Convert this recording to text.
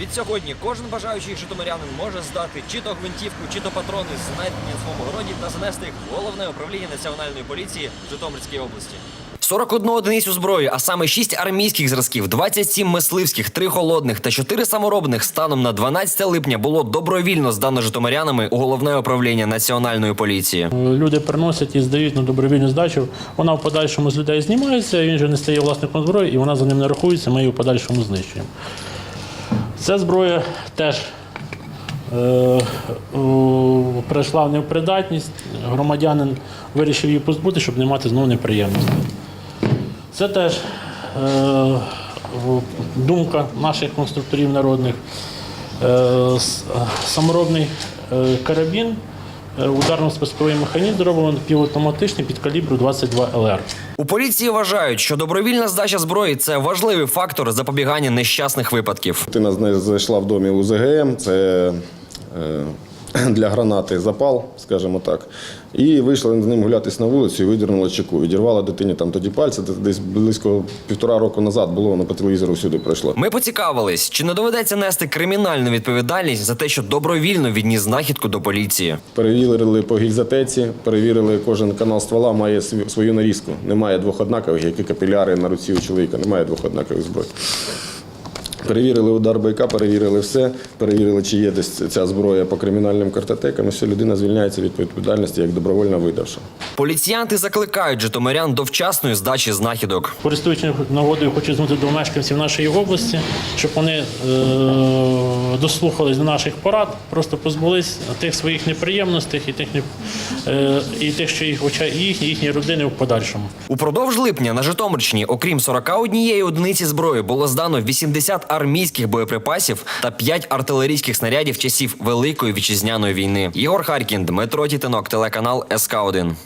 Відсьогодні кожен бажаючий житомирянин може здати чи то гвинтівку, чи то патрони, знайдені в своєму городі, та занести їх в головне управління національної поліції в Житомирській області. 41 одиницю зброї, а саме 6 армійських зразків, 27 мисливських, 3 холодних та 4 саморобних станом на 12 липня було добровільно здано житомирянами у головне управління національної поліції. Люди приносять і здають на добровільну здачу. Вона в подальшому з людей знімається, він вже не стає власником зброї, і вона за ним не рахується, ми її в подальшому знищуємо. Ця зброя теж е, о, перейшла в непридатність. Громадянин вирішив її позбути, щоб не мати знову неприємностей. Це теж е, думка наших конструкторів народних. Е, саморобний карабін, ударно-спусковий механізм зроблено півавтоматичний під калібру 22 ЛР. У поліції вважають, що добровільна здача зброї це важливий фактор запобігання нещасних випадків. Дитина з нею зайшла в домі УЗГМ, це е, для гранати запал, скажімо так. І вийшла з ним гулятись на вулицю і видернула чеку. Відірвала дитині там тоді пальці, це десь близько півтора року назад було, воно по телевізору сюди пройшло. Ми поцікавились, чи не доведеться нести кримінальну відповідальність за те, що добровільно відніс знахідку до поліції. Перевірили по гільзотеці, перевірили, кожен канал ствола має свою- нарізку. Немає двох однакових, як і капіляри на руці у чоловіка, немає двох однакових зброй. Перевірили удар байка, перевірили все, перевірили, чи є десь ця зброя по кримінальним картотекам, і все, людина звільняється від відповідальності як добровольно видавши. Поліціянти закликають житомирян до вчасної здачі знахідок. Користуючись нагодою, хочу звернути до мешканців нашої області, щоб вони е, дослухались до наших порад, просто позбулись тих своїх неприємностей і тих, е, і тих, що їх оча- їхні, їхні родини в подальшому. Упродовж липня на Житомирщині, окрім 41 одиниці зброї, було здано 80 армійських боєприпасів та 5 артилерійських снарядів часів Великої вітчизняної війни. Ігор Харкін, Дмитро Тітинок, телеканал СК 1